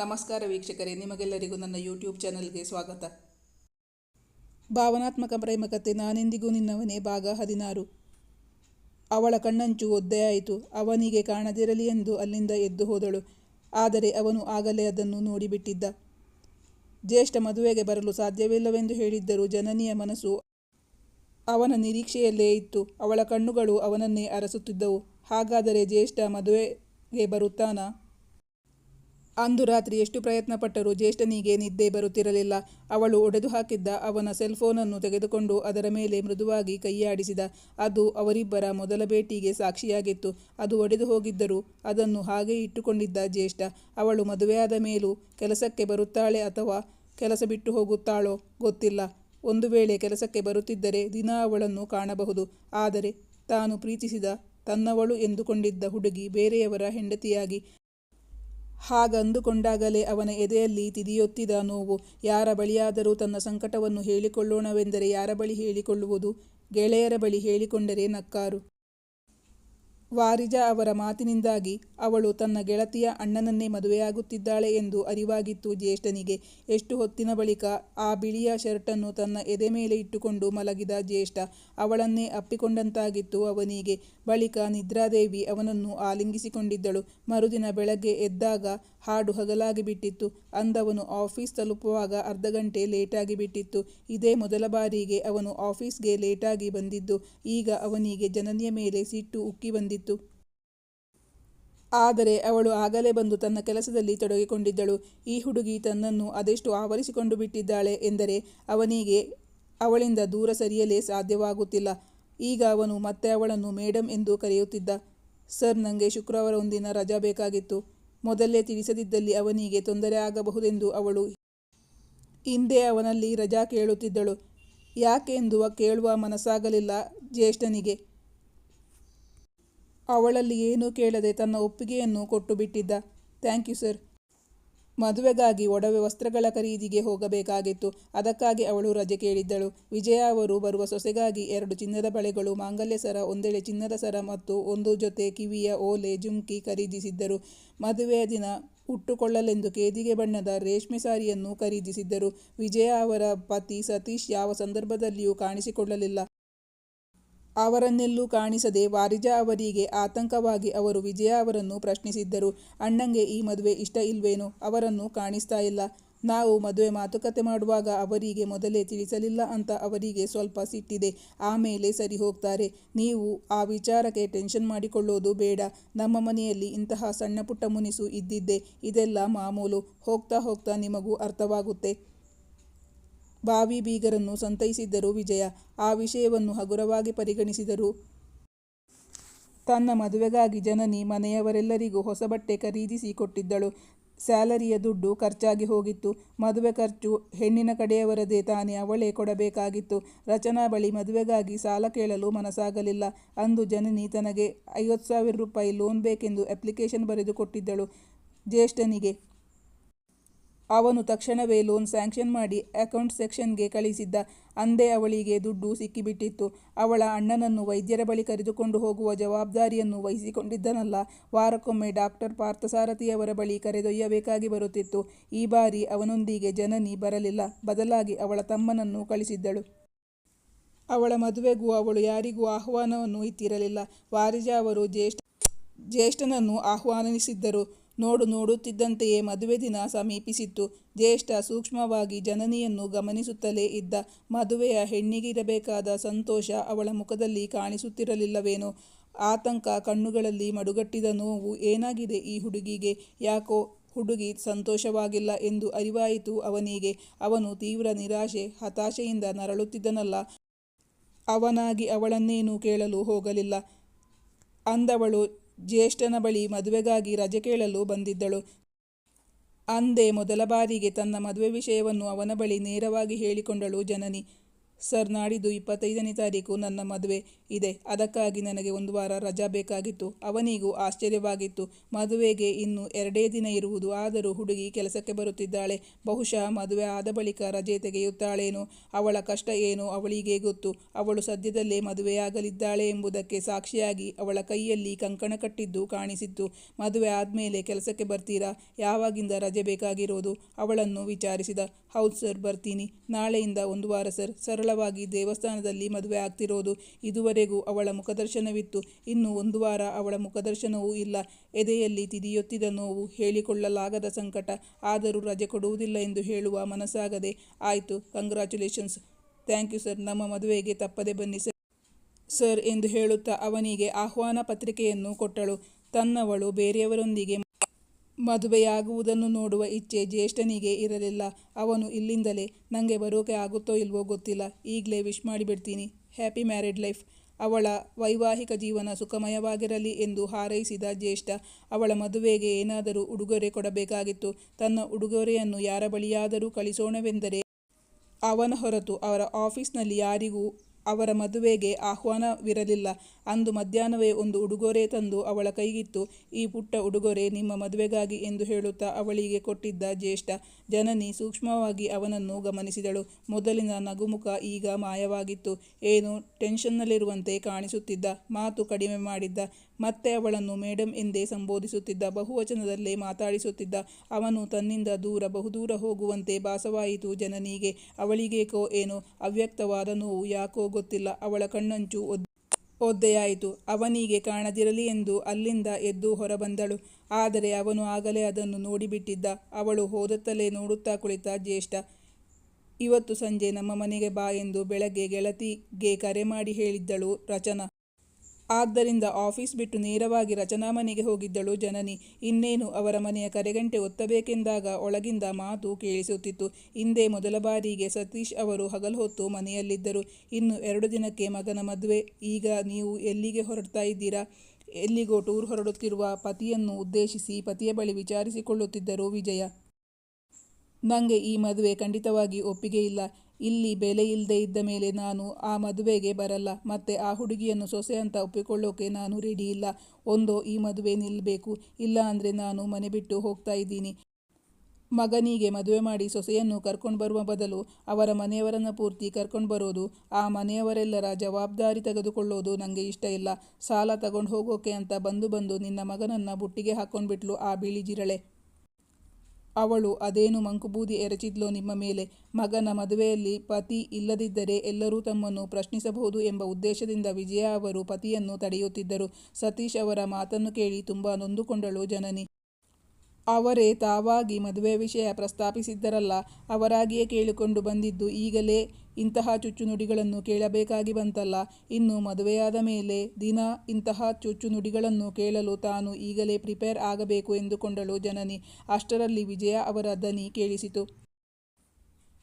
ನಮಸ್ಕಾರ ವೀಕ್ಷಕರೇ, ನಿಮಗೆಲ್ಲರಿಗೂ ನನ್ನ ಯೂಟ್ಯೂಬ್ ಚಾನಲ್ಗೆ ಸ್ವಾಗತ. ಭಾವನಾತ್ಮಕ ಪ್ರೇಮಕತೆ ನಾನೆಂದಿಗೂ ನಿನ್ನವನೇ ಭಾಗ ಹದಿನಾರು. ಅವಳ ಕಣ್ಣಂಚು ಒದ್ದೆಯಾಯಿತು ಅವನಿಗೆ ಕಾಣದಿರಲಿ ಎಂದು ಅಲ್ಲಿಂದ ಎದ್ದು ಹೋದಳು. ಆದರೆ ಅವನು ಆಗಲೇ ಅದನ್ನು ನೋಡಿಬಿಟ್ಟಿದ್ದ. ಜ್ಯೇಷ್ಠ ಮದುವೆಗೆ ಬರಲು ಸಾಧ್ಯವಿಲ್ಲವೆಂದು ಹೇಳಿದ್ದರೂ ಜನನಿಯ ಮನಸ್ಸು ಅವನ ನಿರೀಕ್ಷೆಯಲ್ಲೇ ಇತ್ತು. ಅವಳ ಕಣ್ಣುಗಳು ಅವನನ್ನೇ ಅರಸುತ್ತಿದ್ದವು. ಹಾಗಾದರೆ ಜ್ಯೇಷ್ಠ ಮದುವೆಗೆ ಬರುತ್ತಾನಾ? ಅಂದು ರಾತ್ರಿ ಎಷ್ಟು ಪ್ರಯತ್ನಪಟ್ಟರೂ ಜ್ಯೇಷ್ಠನಿಗೆ ನಿದ್ದೆ ಬರುತ್ತಿರಲಿಲ್ಲ. ಅವಳು ಒಡೆದು ಹಾಕಿದ್ದ ಅವನ ಸೆಲ್ಫೋನನ್ನು ತೆಗೆದುಕೊಂಡು ಅದರ ಮೇಲೆ ಮೃದುವಾಗಿ ಕೈಯಾಡಿಸಿದ. ಅದು ಅವರಿಬ್ಬರ ಮೊದಲ ಭೇಟಿಗೆ ಸಾಕ್ಷಿಯಾಗಿತ್ತು. ಅದು ಒಡೆದು ಹೋಗಿದ್ದರೂ ಅದನ್ನು ಹಾಗೆ ಇಟ್ಟುಕೊಂಡಿದ್ದ ಜ್ಯೇಷ್ಠ, ಅವಳು ಮದುವೆಯಾದ ಮೇಲೂ ಕೆಲಸಕ್ಕೆ ಬರುತ್ತಾಳೆ ಅಥವಾ ಕೆಲಸ ಬಿಟ್ಟು ಹೋಗುತ್ತಾಳೋ ಗೊತ್ತಿಲ್ಲ. ಒಂದು ವೇಳೆ ಕೆಲಸಕ್ಕೆ ಬರುತ್ತಿದ್ದರೆ ದಿನ ಅವಳನ್ನು ಕಾಣಬಹುದು. ಆದರೆ ತಾನು ಪ್ರೀತಿಸಿದ ತನ್ನವಳು ಎಂದುಕೊಂಡಿದ್ದ ಹುಡುಗಿ ಬೇರೆಯವರ ಹೆಂಡತಿಯಾಗಿ ಹಾಗಂದುಕೊಂಡಾಗಲೇ ಅವನ ಎದೆಯಲ್ಲಿ ತಿದಿಯೊತ್ತಿದ ನೋವು, ಯಾರ ಬಳಿಯಾದರೂ ತನ್ನ ಸಂಕಟವನ್ನು ಹೇಳಿಕೊಳ್ಳೋಣವೆಂದರೆ ಯಾರ ಬಳಿ ಹೇಳಿಕೊಳ್ಳುವುದು? ಗೆಳೆಯರ ಬಳಿ ಹೇಳಿಕೊಂಡರೆ ನಕ್ಕಾರು. ವಾರಿಜಾ ಅವರ ಮಾತಿನಿಂದಾಗಿ ಅವಳು ತನ್ನ ಗೆಳತಿಯ ಅಣ್ಣನನ್ನೇ ಮದುವೆಯಾಗುತ್ತಿದ್ದಾಳೆ ಎಂದು ಅರಿವಾಗಿತ್ತು ಜ್ಯೇಷ್ಠನಿಗೆ. ಎಷ್ಟು ಹೊತ್ತಿನ ಬಳಿಕ ಆ ಬಿಳಿಯ ಶರ್ಟನ್ನು ತನ್ನ ಎದೆ ಮೇಲೆ ಇಟ್ಟುಕೊಂಡು ಮಲಗಿದ ಜ್ಯೇಷ್ಠ ಅವಳನ್ನೇ ಅಪ್ಪಿಕೊಂಡಂತಾಗಿತ್ತು ಅವನಿಗೆ. ಬಳಿಕ ನಿದ್ರಾದೇವಿ ಅವನನ್ನು ಆಲಿಂಗಿಸಿಕೊಂಡಿದ್ದಳು. ಮರುದಿನ ಬೆಳಗ್ಗೆ ಎದ್ದಾಗ ಹಾಡು ಹಗಲಾಗಿ ಬಿಟ್ಟಿತ್ತು. ಅಂದವನು ಆಫೀಸ್ ತಲುಪುವಾಗ ಅರ್ಧ ಗಂಟೆ ಲೇಟಾಗಿ ಬಿಟ್ಟಿತ್ತು. ಇದೇ ಮೊದಲ ಬಾರಿಗೆ ಅವನು ಆಫೀಸ್ಗೆ ಲೇಟಾಗಿ ಬಂದಿದ್ದು. ಈಗ ಅವನಿಗೆ ಜನನಿಯ ಮೇಲೆ ಸಿಟ್ಟು ಉಕ್ಕಿ ಬಂದಿತ್ತು ಆದರೆ ಅವಳು ಆಗಲೇ ಬಂದು ತನ್ನ ಕೆಲಸದಲ್ಲಿ ತೊಡಗಿಕೊಂಡಿದ್ದಳು. ಈ ಹುಡುಗಿ ತನ್ನನ್ನು ಅದೆಷ್ಟು ಆವರಿಸಿಕೊಂಡು ಬಿಟ್ಟಿದ್ದಾಳೆ ಎಂದರೆ ಅವನಿಗೆ ಅವಳಿಂದ ದೂರ ಸರಿಯಲೇ ಸಾಧ್ಯವಾಗುತ್ತಿಲ್ಲ. ಈಗ ಅವನು ಮತ್ತೆ ಅವಳನ್ನು ಮೇಡಮ್ ಎಂದು ಕರೆಯುತ್ತಿದ್ದ. ಸರ್ ನನಗೆ ಶುಕ್ರವಾರ ಒಂದಿನ ರಜಾ ಬೇಕಾಗಿತ್ತು. ಮೊದಲೇ ತಿಳಿಸದಿದ್ದಲ್ಲಿ ಅವನಿಗೆ ತೊಂದರೆ ಆಗಬಹುದೆಂದು ಅವಳು ಹಿಂದೆ ಅವನಲ್ಲಿ ರಜಾ ಕೇಳುತ್ತಿದ್ದಳು. ಯಾಕೆಂದು ಕೇಳುವ ಮನಸ್ಸಾಗಲಿಲ್ಲ ಜ್ಯೇಷ್ಠನಿಗೆ. ಅವಳಲ್ಲಿ ಏನೂ ಕೇಳದೆ ತನ್ನ ಒಪ್ಪಿಗೆಯನ್ನು ಕೊಟ್ಟು ಬಿಟ್ಟಿದ್ದ ಥ್ಯಾಂಕ್ ಯು, ಸರ್. ಮದುವೆಗಾಗಿ ಒಡವೆ ವಸ್ತ್ರಗಳ ಖರೀದಿಗೆ ಹೋಗಬೇಕಾಗಿತ್ತು. ಅದಕ್ಕಾಗಿ ಅವಳು ರಜೆ ಕೇಳಿದ್ದಳು. ವಿಜಯ ಅವರು ಬರುವ ಸೊಸೆಗಾಗಿ ಎರಡು ಚಿನ್ನದ ಬಳೆಗಳು, ಮಾಂಗಲ್ಯ ಸರ, ಒಂದೆಳೆ ಚಿನ್ನದ ಸರ ಮತ್ತು ಒಂದು ಜೊತೆ ಕಿವಿಯ ಓಲೆ, ಜುಮ್ಕಿ ಖರೀದಿಸಿದ್ದರು. ಮದುವೆಯ ದಿನ ಹುಟ್ಟುಕೊಳ್ಳಲೆಂದು ಕೇದಿಗೆ ಬಣ್ಣದ ರೇಷ್ಮೆ ಸಾರಿಯನ್ನು ಖರೀದಿಸಿದ್ದರು. ವಿಜಯ ಅವರ ಪತಿ ಸತೀಶ್ ಯಾವ ಸಂದರ್ಭದಲ್ಲಿಯೂ ಕಾಣಿಸಿಕೊಳ್ಳಲಿಲ್ಲ. ಅವರನ್ನೆಲ್ಲೂ ಕಾಣಿಸದೆ ವಾರಿಜಾ ಅವರಿಗೆ ಆತಂಕವಾಗಿ ಅವರು ವಿಜಯ ಅವರನ್ನು ಪ್ರಶ್ನಿಸಿದ್ದರು. ಅಣ್ಣಂಗೆ ಈ ಮದುವೆ ಇಷ್ಟ ಇಲ್ವೇನೋ, ಅವರನ್ನು ಕಾಣಿಸ್ತಾ ಇಲ್ಲ. ನಾವು ಮದುವೆ ಮಾತುಕತೆ ಮಾಡುವಾಗ ಅವರಿಗೆ ಮೊದಲೇ ತಿಳಿಸಲಿಲ್ಲ ಅಂತ ಅವರಿಗೆ ಸ್ವಲ್ಪ ಸಿಟ್ಟಿದೆ. ಆಮೇಲೆ ಸರಿ ಹೋಗ್ತಾರೆ. ನೀವು ಆ ವಿಚಾರಕ್ಕೆ ಟೆನ್ಷನ್ ಮಾಡಿಕೊಳ್ಳೋದು ಬೇಡ. ನಮ್ಮ ಮನೆಯಲ್ಲಿ ಇಂತಹ ಸಣ್ಣ ಪುಟ್ಟ ಮುನಿಸು ಇದ್ದಿದ್ದೆ. ಇದೆಲ್ಲ ಮಾಮೂಲು. ಹೋಗ್ತಾ ಹೋಗ್ತಾ ನಿಮಗೂ ಅರ್ಥವಾಗುತ್ತೆ. ಬಾವಿ ಬೀಗರನ್ನು ಸಂತೈಸಿದ್ದರು ವಿಜಯ. ಆ ವಿಷಯವನ್ನು ಹಗುರವಾಗಿ ಪರಿಗಣಿಸಿದರು. ತನ್ನ ಮದುವೆಗಾಗಿ ಜನನಿ ಮನೆಯವರೆಲ್ಲರಿಗೂ ಹೊಸ ಬಟ್ಟೆ ಖರೀದಿಸಿ ಕೊಟ್ಟಿದ್ದಳು. ಸ್ಯಾಲರಿಯ ದುಡ್ಡು ಖರ್ಚಾಗಿ ಹೋಗಿತ್ತು. ಮದುವೆ ಖರ್ಚು ಹೆಣ್ಣಿನ ಕಡೆಯವರದೇ ತಾನೇ ಅವಳೇ ಕೊಡಬೇಕಾಗಿತ್ತು. ರಚನಾ ಬಳಿ ಮದುವೆಗಾಗಿ ಸಾಲ ಕೇಳಲು ಮನಸ್ಸಾಗಲಿಲ್ಲ. ಅಂದು ಜನನಿ ತನಗೆ ಐವತ್ತು ಸಾವಿರ ರೂಪಾಯಿ ಲೋನ್ ಬೇಕೆಂದು ಅಪ್ಲಿಕೇಶನ್ ಬರೆದು ಕೊಟ್ಟಿದ್ದಳು. ಜ್ಯೇಷ್ಠನಿಗೆ ಅವನು ತಕ್ಷಣವೇ ಲೋನ್ ಸ್ಯಾಂಕ್ಷನ್ ಮಾಡಿ ಅಕೌಂಟ್ ಸೆಕ್ಷನ್ಗೆ ಕಳಿಸಿದ್ದ ಅಂದೇ ಅವಳಿಗೆ ದುಡ್ಡು ಸಿಕ್ಕಿಬಿಟ್ಟಿತ್ತು. ಅವಳ ಅಣ್ಣನನ್ನು ವೈದ್ಯರ ಬಳಿ ಕರೆದುಕೊಂಡು ಹೋಗುವ ಜವಾಬ್ದಾರಿಯನ್ನು ವಹಿಸಿಕೊಂಡಿದ್ದನಲ್ಲ, ವಾರಕ್ಕೊಮ್ಮೆ ಡಾಕ್ಟರ್ ಪಾರ್ಥಸಾರಥಿಯವರ ಬಳಿ ಕರೆದೊಯ್ಯಬೇಕಾಗಿ ಬರುತ್ತಿತ್ತು. ಈ ಬಾರಿ ಅವನೊಂದಿಗೆ ಜನನಿ ಬರಲಿಲ್ಲ, ಬದಲಾಗಿ ಅವಳ ತಮ್ಮನನ್ನು ಕಳಿಸಿದ್ದಳು. ಅವಳ ಮದುವೆಗೂ ಅವಳು ಯಾರಿಗೂ ಆಹ್ವಾನವನ್ನು ಇತ್ತಿರಲಿಲ್ಲ ವಾರಿಜಾ ಅವರು ಜ್ಯೇಷ್ಠ ಜ್ಯೇಷ್ಠನನ್ನು ಆಹ್ವಾನಿಸಿದ್ದರು. ನೋಡು ನೋಡುತ್ತಿದ್ದಂತೆಯೇ ಮದುವೆ ದಿನ ಸಮೀಪಿಸಿತ್ತು. ಜ್ಯೇಷ್ಠ ಸೂಕ್ಷ್ಮವಾಗಿ ಜನನಿಯನ್ನು ಗಮನಿಸುತ್ತಲೇ ಇದ್ದ ಮದುವೆಯ ಹೆಣ್ಣಿಗಿರಬೇಕಾದ ಸಂತೋಷ ಅವಳ ಮುಖದಲ್ಲಿ ಕಾಣಿಸುತ್ತಿರಲಿಲ್ಲವೇನೋ. ಆತಂಕ ಕಣ್ಣುಗಳಲ್ಲಿ ಮಡುಗಟ್ಟಿದ ನೋವು ಏನಾಗಿದೆ ಈ ಹುಡುಗಿಗೆ? ಯಾಕೋ ಹುಡುಗಿ ಸಂತೋಷವಾಗಿಲ್ಲ ಎಂದು ಅರಿವಾಯಿತು ಅವನಿಗೆ. ಅವನು ತೀವ್ರ ನಿರಾಶೆ, ಹತಾಶೆಯಿಂದ ನರಳುತ್ತಿದ್ದನಲ್ಲ. ಅವನಾಗಿ ಅವಳನ್ನೇನೂ ಕೇಳಲು ಹೋಗಲಿಲ್ಲ. ಅಂದವಳು ಜ್ಯೇಷ್ಠನ ಬಳಿ ಮದುವೆಗಾಗಿ ರಜೆ ಕೇಳಲು ಬಂದಿದ್ದಳು. ಅಂದೇ ಮೊದಲ ಬಾರಿಗೆ ತನ್ನ ಮದುವೆ ವಿಷಯವನ್ನು ಅವನ ಬಳಿ ನೇರವಾಗಿ ಹೇಳಿಕೊಂಡಳು ಜನನಿ. ಸರ್, ನಾಡಿದ್ದು ಇಪ್ಪತ್ತೈದನೇ ತಾರೀಕು ನನ್ನ ಮದುವೆ ಇದೆ. ಅದಕ್ಕಾಗಿ ನನಗೆ ಒಂದು ವಾರ ರಜಾ ಬೇಕಾಗಿತ್ತು. ಅವನಿಗೂ ಆಶ್ಚರ್ಯವಾಗಿತ್ತು. ಮದುವೆಗೆ ಇನ್ನು ಎರಡೇ ದಿನ ಇರುವುದು. ಆದರೂ ಹುಡುಗಿ ಕೆಲಸಕ್ಕೆ ಬರುತ್ತಿದ್ದಾಳೆ. ಬಹುಶಃ ಮದುವೆ ಆದ ಬಳಿಕ ರಜೆ ತೆಗೆಯುತ್ತಾಳೇನೋ, ಅವಳ ಕಷ್ಟ ಏನೋ ಅವಳಿಗೆ ಗೊತ್ತು. ಅವಳು ಸದ್ಯದಲ್ಲೇ ಮದುವೆಯಾಗಲಿದ್ದಾಳೆ ಎಂಬುದಕ್ಕೆ ಸಾಕ್ಷಿಯಾಗಿ ಅವಳ ಕೈಯಲ್ಲಿ ಕಂಕಣ ಕಟ್ಟಿದ್ದು ಕಾಣಿಸಿತ್ತು. ಮದುವೆ ಆದಮೇಲೆ ಕೆಲಸಕ್ಕೆ ಬರ್ತೀರಾ? ಯಾವಾಗಿಂದ ರಜೆ ಬೇಕಾಗಿರೋದು? ಅವಳನ್ನು ವಿಚಾರಿಸಿದ. ಹೌದು ಸರ್, ಬರ್ತೀನಿ. ನಾಳೆಯಿಂದ ಒಂದು ವಾರ ಸರ್. ಸರಳವಾಗಿ ದೇವಸ್ಥಾನದಲ್ಲಿ ಮದುವೆ ಆಗ್ತಿರೋದು ಇದುವರೆಗೂ ಅವಳ ಮುಖದರ್ಶನವಿತ್ತು. ಇನ್ನು ಒಂದು ವಾರ ಅವಳ ಮುಖದರ್ಶನವೂ ಇಲ್ಲ. ಎದೆಯಲ್ಲಿ ತಿದಿಯೊತ್ತಿದ ನೋವು ಹೇಳಿಕೊಳ್ಳಲಾಗದ ಸಂಕಟ. ಆದರೂ ರಜೆ ಕೊಡುವುದಿಲ್ಲ ಎಂದು ಹೇಳುವ ಮನಸ್ಸಾಗದೆ ಆಯಿತು ಕಂಗ್ರ್ಯಾಚುಲೇಷನ್ಸ್ ಥ್ಯಾಂಕ್ ಯು ಸರ್ ನಮ್ಮ ಮದುವೆಗೆ ತಪ್ಪದೆ ಬನ್ನಿ ಸರ್ ಸರ್ ಎಂದು ಹೇಳುತ್ತಾ ಅವನಿಗೆ ಆಹ್ವಾನ ಪತ್ರಿಕೆಯನ್ನು ಕೊಟ್ಟಳು. ತನ್ನವಳು ಬೇರೆಯವರೊಂದಿಗೆ ಮದುವೆಯಾಗುವುದನ್ನು ನೋಡುವ ಇಚ್ಛೆ ಜ್ಯೇಷ್ಠನಿಗೆ ಇರಲಿಲ್ಲ. ಅವನು ಇಲ್ಲಿಂದಲೇ ನನಗೆ ಬರೋಕೆ ಆಗುತ್ತೋ ಇಲ್ವೋ ಗೊತ್ತಿಲ್ಲ. ಈಗಲೇ ವಿಶ್ ಮಾಡಿಬಿಡ್ತೀನಿ. Happy married life. ಅವಳ ವೈವಾಹಿಕ ಜೀವನ ಸುಖಮಯವಾಗಿರಲಿ ಎಂದು ಹಾರೈಸಿದ ಜ್ಯೇಷ್ಠ, ಅವಳ ಮದುವೆಗೆ ಏನಾದರೂ ಉಡುಗೊರೆ ಕೊಡಬೇಕಾಗಿತ್ತು. ತನ್ನ ಉಡುಗೊರೆಯನ್ನು ಯಾರ ಬಳಿಯಾದರೂ ಕಳಿಸೋಣವೆಂದರೆ ಅವನ ಹೊರತು ಅವರ ಆಫೀಸ್ನಲ್ಲಿ ಯಾರಿಗೂ ಅವರ ಮದುವೆಗೆ ಆಹ್ವಾನವಿರಲಿಲ್ಲ. ಅಂದು ಮಧ್ಯಾಹ್ನವೇ ಒಂದು ಉಡುಗೊರೆ ತಂದು ಅವಳ ಕೈಗಿತ್ತು. ಈ ಪುಟ್ಟ ಉಡುಗೊರೆ ನಿಮ್ಮ ಮದುವೆಗಾಗಿ ಎಂದು ಹೇಳುತ್ತಾ ಅವಳಿಗೆ ಕೊಟ್ಟಿದ್ದ ಜ್ಯೇಷ್ಠ ಜನನಿ ಸೂಕ್ಷ್ಮವಾಗಿ ಅವನನ್ನು ಗಮನಿಸಿದಳು. ಮೊದಲಿನ ನಗುಮುಖ ಈಗ ಮಾಯವಾಗಿತ್ತು. ಏನು ಟೆನ್ಷನ್ನಲ್ಲಿರುವಂತೆ ಕಾಣಿಸುತ್ತಿದ್ದ, ಮಾತು ಕಡಿಮೆ ಮಾಡಿದ್ದ, ಮತ್ತೆ ಅವಳನ್ನು ಮೇಡಮ್ ಎಂದೇ ಸಂಬೋಧಿಸುತ್ತಿದ್ದ, ಬಹುವಚನದಲ್ಲೇ ಮಾತಾಡಿಸುತ್ತಿದ್ದ, ಅವನು ತನ್ನಿಂದ ದೂರ, ಬಹುದೂರ ಹೋಗುವಂತೆ ಭಾಸವಾಯಿತು ಜನನಿಗೆ. ಅವಳಿಗೇಕೋ ಏನೋ ಅವ್ಯಕ್ತವಾದ ನೋವು ಯಾಕೋ ಗೊತ್ತಿಲ್ಲ. ಅವಳ ಕಣ್ಣಂಚು ಒದ್, ಒದ್ದೆಯಾಯಿತು. ಅವನಿಗೆ ಕಾಣದಿರಲಿ ಎಂದು ಅಲ್ಲಿಂದ ಎದ್ದು ಹೊರಬಂದಳು. ಆದರೆ ಅವನು ಆಗಲೇ ಅದನ್ನು ನೋಡಿಬಿಟ್ಟಿದ್ದ. ಅವಳು ಹೋದತ್ತಲೇ ನೋಡುತ್ತಾ ಕುಳಿತ ಜ್ಯೇಷ್ಠ. ಇವತ್ತು ಸಂಜೆ ನಮ್ಮ ಮನೆಗೆ ಬಾ ಎಂದು ಬೆಳಗ್ಗೆ ಗೆಳತಿಗೆ ಕರೆ ಮಾಡಿ ಹೇಳಿದ್ದಳು ರಚನಾ. ಆದ್ದರಿಂದ ಆಫೀಸ್ ಬಿಟ್ಟು ನೇರವಾಗಿ ರಚನಾ ಮನೆಗೆ ಹೋಗಿದ್ದಳು ಜನನಿ. ಇನ್ನೇನು, ಅವರ ಮನೆಯ ಕರೆಗಂಟೆ ಒತ್ತಬೇಕೆಂದಾಗ ಒಳಗಿಂದ ಮಾತು ಕೇಳಿಸುತ್ತಿತ್ತು. ಹಿಂದೆ ಮೊದಲ ಬಾರಿಗೆ ಸತೀಶ್ ಅವರು ಹಗಲು ಹೊತ್ತು ಮನೆಯಲ್ಲಿದ್ದರು. ಇನ್ನು ಎರಡು ದಿನಕ್ಕೆ ಮಗನ ಮದುವೆ. ಈಗ ನೀವು ಎಲ್ಲಿಗೆ ಹೊರಡ್ತಾ ಇದ್ದೀರಾ? ಎಲ್ಲಿಗೋ ಟೂರ್ ಹೊರಡುತ್ತಿರುವ ಪತಿಯನ್ನು ಉದ್ದೇಶಿಸಿ ಪತಿಯ ಬಳಿ ವಿಚಾರಿಸಿಕೊಳ್ಳುತ್ತಿದ್ದರು ವಿಜಯ. ನನಗೆ ಈ ಮದುವೆ ಖಂಡಿತವಾಗಿ ಒಪ್ಪಿಗೆ ಇಲ್ಲ. ಇಲ್ಲಿ ಬೆಲೆ ಇಲ್ಲದೆ ಇದ್ದ ಮೇಲೆ ನಾನು ಆ ಮದುವೆಗೆ ಬರಲ್ಲ, ಮತ್ತೆ ಆ ಹುಡುಗಿಯನ್ನು ಸೊಸೆ ಅಂತ ಒಪ್ಪಿಕೊಳ್ಳೋಕೆ ನಾನು ರೆಡಿ ಇಲ್ಲ. ಒಂದೋ, ಈ ಮದುವೆ ನಿಲ್ಲಬೇಕು ಇಲ್ಲ ಅಂದರೆ ನಾನು ಮನೆ ಬಿಟ್ಟು ಹೋಗ್ತಾ ಇದ್ದೀನಿ. ಮಗನಿಗೆ ಮದುವೆ ಮಾಡಿ ಸೊಸೆಯನ್ನು ಕರ್ಕೊಂಡು ಬರುವ ಬದಲು ಅವರ ಮನೆಯವರನ್ನು ಪೂರ್ತಿ ಕರ್ಕೊಂಡು ಬರೋದು, ಆ ಮನೆಯವರೆಲ್ಲರ ಜವಾಬ್ದಾರಿ ತೆಗೆದುಕೊಳ್ಳೋದು ನನಗೆ ಇಷ್ಟ ಇಲ್ಲ. ಸಾಲ ತಗೊಂಡು ಹೋಗೋಕೆ ಅಂತ ಬಂದು ಬಂದು ನಿನ್ನ ಮಗನನ್ನು ಬುಟ್ಟಿಗೆ ಹಾಕ್ಕೊಂಡ್ಬಿಟ್ಲು ಆ ಬಿಳಿ ಜಿರಳೆ. ಅವಳು ಅದೇನು ಮಂಕುಬೂದಿ ಎರಚಿದ್ಲೋ ನಿಮ್ಮ ಮೇಲೆ. ಮಗನ ಮದುವೆಯಲ್ಲಿ ಪತಿ ಇಲ್ಲದಿದ್ದರೆ ಎಲ್ಲರೂ ತಮ್ಮನ್ನು ಪ್ರಶ್ನಿಸಬಹುದು ಎಂಬ ಉದ್ದೇಶದಿಂದ ವಿಜಯ ಅವರು ಪತಿಯನ್ನು ತಡೆಯುತ್ತಿದ್ದರು. ಸತೀಶ್ ಅವರ ಮಾತನ್ನು ಕೇಳಿ ತುಂಬ ನೊಂದುಕೊಂಡಳು ಜನನಿ. ಅವರೇ ತಾವಾಗಿ ಮದುವೆ ವಿಷಯ ಪ್ರಸ್ತಾಪಿಸಿದ್ದರಲ್ಲ, ಅವರಾಗಿಯೇ ಕೇಳಿಕೊಂಡು ಬಂದಿದ್ದು ಈಗಲೇ ಇಂತಹ ಚುಚ್ಚುನುಡಿಗಳನ್ನು ಕೇಳಬೇಕಾಗಿ ಬಂತಲ್ಲ. ಇನ್ನು ಮದುವೆಯಾದ ಮೇಲೆ ದಿನ ಇಂತಹ ಚುಚ್ಚುನುಡಿಗಳನ್ನು ಕೇಳಲು ತಾನು ಈಗಲೇ ಪ್ರಿಪೇರ್ ಆಗಬೇಕು ಎಂದುಕೊಂಡಳು ಜನನಿ. ಅಷ್ಟರಲ್ಲಿ ವಿಜಯ ಅವರ ದನಿ ಕೇಳಿಸಿತು.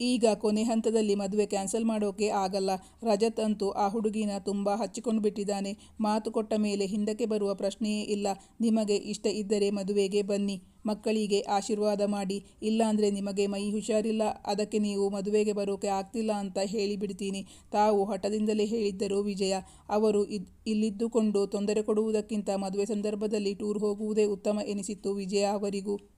ಈಗ ಕೊನೆ ಹಂತದಲ್ಲಿ ಮದುವೆ ಕ್ಯಾನ್ಸಲ್ ಮಾಡೋಕೆ ಆಗಲ್ಲ. ರಜತ್ ಅಂತೂ ಆ ಹುಡುಗಿನ ತುಂಬ ಹಚ್ಚಿಕೊಂಡು ಬಿಟ್ಟಿದ್ದಾನೆ. ಮಾತು ಕೊಟ್ಟ ಮೇಲೆ ಹಿಂದಕ್ಕೆ ಬರುವ ಪ್ರಶ್ನೆಯೇ ಇಲ್ಲ. ನಿಮಗೆ ಇಷ್ಟ ಇದ್ದರೆ ಮದುವೆಗೆ ಬನ್ನಿ. ಮಕ್ಕಳಿಗೆ ಆಶೀರ್ವಾದ ಮಾಡಿ. ಇಲ್ಲಾಂದರೆ ನಿಮಗೆ ಮೈ ಹುಷಾರಿಲ್ಲ. ಅದಕ್ಕೆ ನೀವು ಮದುವೆಗೆ ಬರೋಕೆ ಆಗ್ತಿಲ್ಲ ಅಂತ ಹೇಳಿಬಿಡ್ತೀನಿ. ತಾವು ಹಠದಿಂದಲೇ ಹೇಳಿದ್ದರು ವಿಜಯ. ಅವರು ಇಲ್ಲಿದ್ದುಕೊಂಡು ತೊಂದರೆ ಕೊಡುವುದಕ್ಕಿಂತ ಮದುವೆ ಸಂದರ್ಭದಲ್ಲಿ ಟೂರ್ ಹೋಗುವುದೇ ಉತ್ತಮ ಎನಿಸಿತ್ತು ವಿಜಯ ಅವರಿಗೂ.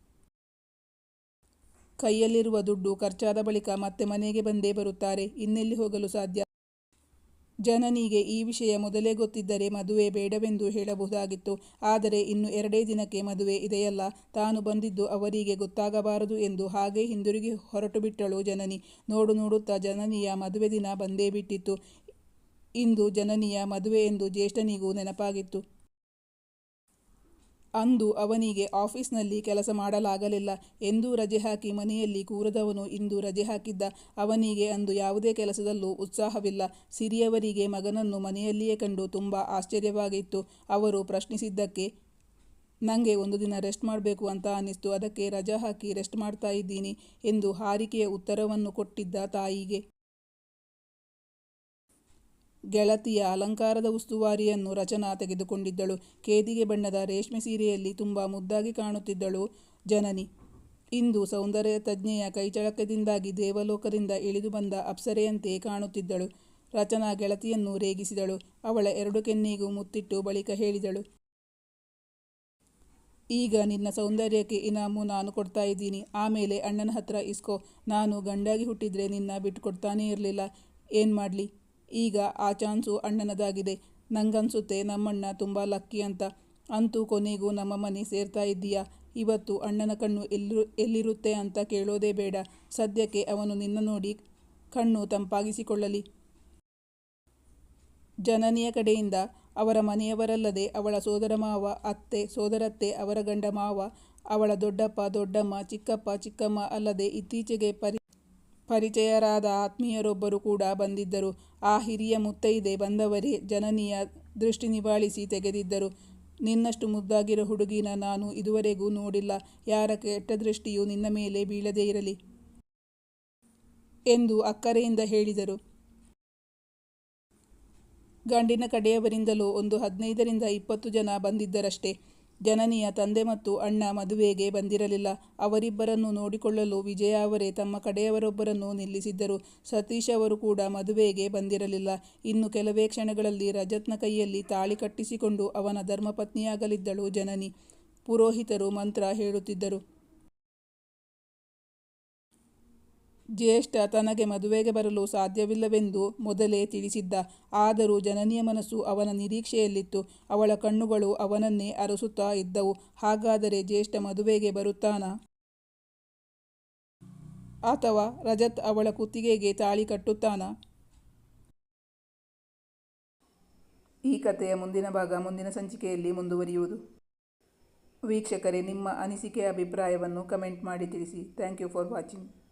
ಕೈಯಲ್ಲಿರುವ ದುಡ್ಡು ಖರ್ಚಾದ ಬಳಿಕ ಮತ್ತೆ ಮನೆಗೆ ಬಂದೇ ಬರುತ್ತಾರೆ. ಇನ್ನೆಲ್ಲಿ ಹೋಗಲು ಸಾಧ್ಯ? ಜನನಿಗೆ ಈ ವಿಷಯ ಮೊದಲೇ ಗೊತ್ತಿದ್ದರೆ ಮದುವೆ ಬೇಡವೆಂದು ಹೇಳಬಹುದಾಗಿತ್ತು. ಆದರೆ ಇನ್ನು ಎರಡೇ ದಿನಕ್ಕೆ ಮದುವೆ ಇದೆಯಲ್ಲ. ತಾನು ಬಂದಿದ್ದು ಅವರಿಗೆ ಗೊತ್ತಾಗಬಾರದು ಎಂದು ಹಾಗೇ ಹಿಂದಿರುಗಿ ಹೊರಟು ಬಿಟ್ಟಳು ಜನನಿ. ನೋಡು ನೋಡುತ್ತಾ ಜನನಿಯ ಮದುವೆ ದಿನ ಬಂದೇ ಬಿಟ್ಟಿತ್ತು. ಇಂದು ಜನನಿಯ ಮದುವೆ ಎಂದು ಜ್ಯೇಷ್ಠನಿಗೂ ನೆನಪಾಗಿತ್ತು. ಅಂದು ಅವನಿಗೆ ಆಫೀಸ್ನಲ್ಲಿ ಕೆಲಸ ಮಾಡಲಾಗಲಿಲ್ಲ. ಎಂದೂ ರಜೆ ಹಾಕಿ ಮನೆಯಲ್ಲಿ ಕೂರದವನು ಇಂದು ರಜೆ ಹಾಕಿದ್ದ. ಅವನಿಗೆ ಅಂದು ಯಾವುದೇ ಕೆಲಸದಲ್ಲೂ ಉತ್ಸಾಹವಿಲ್ಲ. ಸಿರಿಯವರಿಗೆ ಮಗನನ್ನು ಮನೆಯಲ್ಲಿಯೇ ಕಂಡು ತುಂಬ ಆಶ್ಚರ್ಯವಾಗಿತ್ತು. ಅವರು ಪ್ರಶ್ನಿಸಿದ್ದಕ್ಕೆ ನನಗೆ ಒಂದು ದಿನ ರೆಸ್ಟ್ ಮಾಡಬೇಕು ಅಂತ ಅನ್ನಿಸ್ತು. ಅದಕ್ಕೆ ರಜಾ ಹಾಕಿ ರೆಸ್ಟ್ ಮಾಡ್ತಾ ಇದ್ದೀನಿ ಎಂದು ಹಾರಿಕೆಯ ಉತ್ತರವನ್ನು ಕೊಟ್ಟಿದ್ದ ತಾಯಿಗೆ. ಗೆಳತಿಯ ಅಲಂಕಾರದ ಉಸ್ತುವಾರಿಯನ್ನು ರಚನಾ ತೆಗೆದುಕೊಂಡಿದ್ದಳು. ಕೇದಿಗೆ ಬಣ್ಣದ ರೇಷ್ಮೆ ಸೀರೆಯಲ್ಲಿ ತುಂಬ ಮುದ್ದಾಗಿ ಕಾಣುತ್ತಿದ್ದಳು ಜನನಿ. ಇಂದು ಸೌಂದರ್ಯ ತಜ್ಞೆಯ ಕೈಚಳಕದಿಂದಾಗಿ ದೇವಲೋಕದಿಂದ ಇಳಿದು ಬಂದ ಅಪ್ಸರೆಯಂತೆ ಕಾಣುತ್ತಿದ್ದಳು. ರಚನಾ ಗೆಳತಿಯನ್ನು ರೇಗಿಸಿದಳು. ಅವಳ ಎರಡು ಕೆನ್ನೆಗೂ ಮುತ್ತಿಟ್ಟು ಬಳಿಕ ಹೇಳಿದಳು, ಈಗ ನಿನ್ನ ಸೌಂದರ್ಯಕ್ಕೆ ಇನಾಮು ನಾನು ಕೊಡ್ತಾ ಇದ್ದೀನಿ. ಆಮೇಲೆ ಅಣ್ಣನ ಹತ್ರ ಇಸ್ಕೋ. ನಾನು ಗಂಡಾಗಿ ಹುಟ್ಟಿದ್ರೆ ನಿನ್ನ ಬಿಟ್ಕೊಡ್ತಾನೇ ಇರಲಿಲ್ಲ. ಏನು ಮಾಡಲಿ? ಈಗ ಆ ಚಾನ್ಸು ಅಣ್ಣನದಾಗಿದೆ. ನಂಗನ್ಸುತ್ತೆ ನಮ್ಮಣ್ಣ ತುಂಬ ಲಕ್ಕಿ ಅಂತ. ಅಂತೂ ಕೊನೆಗೂ ನಮ್ಮ ಮನೆ ಸೇರ್ತಾ ಇದ್ದೀಯಾ? ಇವತ್ತು ಅಣ್ಣನ ಕಣ್ಣು ಎಲ್ಲಿರು ಎಲ್ಲಿರುತ್ತೆ ಅಂತ ಕೇಳೋದೇ ಬೇಡ. ಸದ್ಯಕ್ಕೆ ಅವನು ನಿನ್ನ ನೋಡಿ ಕಣ್ಣು ತಂಪಾಗಿಸಿಕೊಳ್ಳಲಿ. ಜನನಿಯ ಕಡೆಯಿಂದ ಅವರ ಮನೆಯವರಲ್ಲದೆ ಅವಳ ಸೋದರ ಮಾವ, ಅತ್ತೆ, ಸೋದರತ್ತೆ, ಅವರ ಗಂಡ ಮಾವ, ಅವಳ ದೊಡ್ಡಪ್ಪ, ದೊಡ್ಡಮ್ಮ, ಚಿಕ್ಕಪ್ಪ, ಚಿಕ್ಕಮ್ಮ ಅಲ್ಲದೆ ಇತ್ತೀಚೆಗೆ ಪರಿ ಪರಿಚಯರಾದ ಆತ್ಮೀಯರೊಬ್ಬರು ಕೂಡ ಬಂದಿದ್ದರು. ಆ ಹಿರಿಯ ಮುತ್ತೈದೆ ಬಂದವರೇ ಜನನಿಯ ದೃಷ್ಟಿ ನಿವಾಳಿಸಿ ತೆಗೆದಿದ್ದರು. ನಿನ್ನಷ್ಟು ಮುದ್ದಾಗಿರೋ ಹುಡುಗಿನ ನಾನು ಇದುವರೆಗೂ ನೋಡಿಲ್ಲ. ಯಾರ ಕೆಟ್ಟ ದೃಷ್ಟಿಯೂ ನಿನ್ನ ಮೇಲೆ ಬೀಳದೇ ಇರಲಿ ಎಂದು ಅಕ್ಕರೆಯಿಂದ ಹೇಳಿದರು. ಗಂಡಿನ ಕಡೆಯವರಿಂದಲೂ ಒಂದು ಹದಿನೈದರಿಂದ ಇಪ್ಪತ್ತು ಜನ ಬಂದಿದ್ದರಷ್ಟೇ. ಜನನಿಯ ತಂದೆ ಮತ್ತು ಅಣ್ಣ ಮದುವೆಗೆ ಬಂದಿರಲಿಲ್ಲ. ಅವರಿಬ್ಬರನ್ನು ನೋಡಿಕೊಳ್ಳಲು ವಿಜಯ ಅವರೇ ತಮ್ಮ ಕಡೆಯವರೊಬ್ಬರನ್ನು ನಿಲ್ಲಿಸಿದ್ದರು. ಸತೀಶ್ ಅವರು ಕೂಡ ಮದುವೆಗೆ ಬಂದಿರಲಿಲ್ಲ. ಇನ್ನು ಕೆಲವೇ ಕ್ಷಣಗಳಲ್ಲಿ ರಜತ್ನ ಕೈಯಲ್ಲಿ ತಾಳಿ ಕಟ್ಟಿಸಿಕೊಂಡು ಅವನ ಧರ್ಮಪತ್ನಿಯಾಗಲಿದ್ದಳು ಜನನಿ. ಪುರೋಹಿತರು ಮಂತ್ರ ಹೇಳುತ್ತಿದ್ದರು. ಜ್ಯೇಷ್ಠ ತನಗೆ ಮದುವೆಗೆ ಬರಲು ಸಾಧ್ಯವಿಲ್ಲವೆಂದು ಮೊದಲೇ ತಿಳಿಸಿದ್ದ. ಆದರೂ ಜನನಿಯ ಮನಸ್ಸು ಅವನ ನಿರೀಕ್ಷೆಯಲ್ಲಿತ್ತು. ಅವಳ ಕಣ್ಣುಗಳು ಅವನನ್ನೇ ಅರಸುತ್ತಾ ಇದ್ದವು. ಹಾಗಾದರೆ ಜ್ಯೇಷ್ಠ ಮದುವೆಗೆ ಬರುತ್ತಾನಾ? ಅಥವಾ ರಜತ್ ಅವಳ ಕುತ್ತಿಗೆಗೆ ತಾಳಿ ಕಟ್ಟುತ್ತಾನಾ? ಈ ಕಥೆಯ ಮುಂದಿನ ಭಾಗ ಮುಂದಿನ ಸಂಚಿಕೆಯಲ್ಲಿ ಮುಂದುವರಿಯುವುದು. ವೀಕ್ಷಕರೇ, ನಿಮ್ಮ ಅನಿಸಿಕೆ, ಅಭಿಪ್ರಾಯವನ್ನು ಕಮೆಂಟ್ ಮಾಡಿ ತಿಳಿಸಿ. Thank you for watching.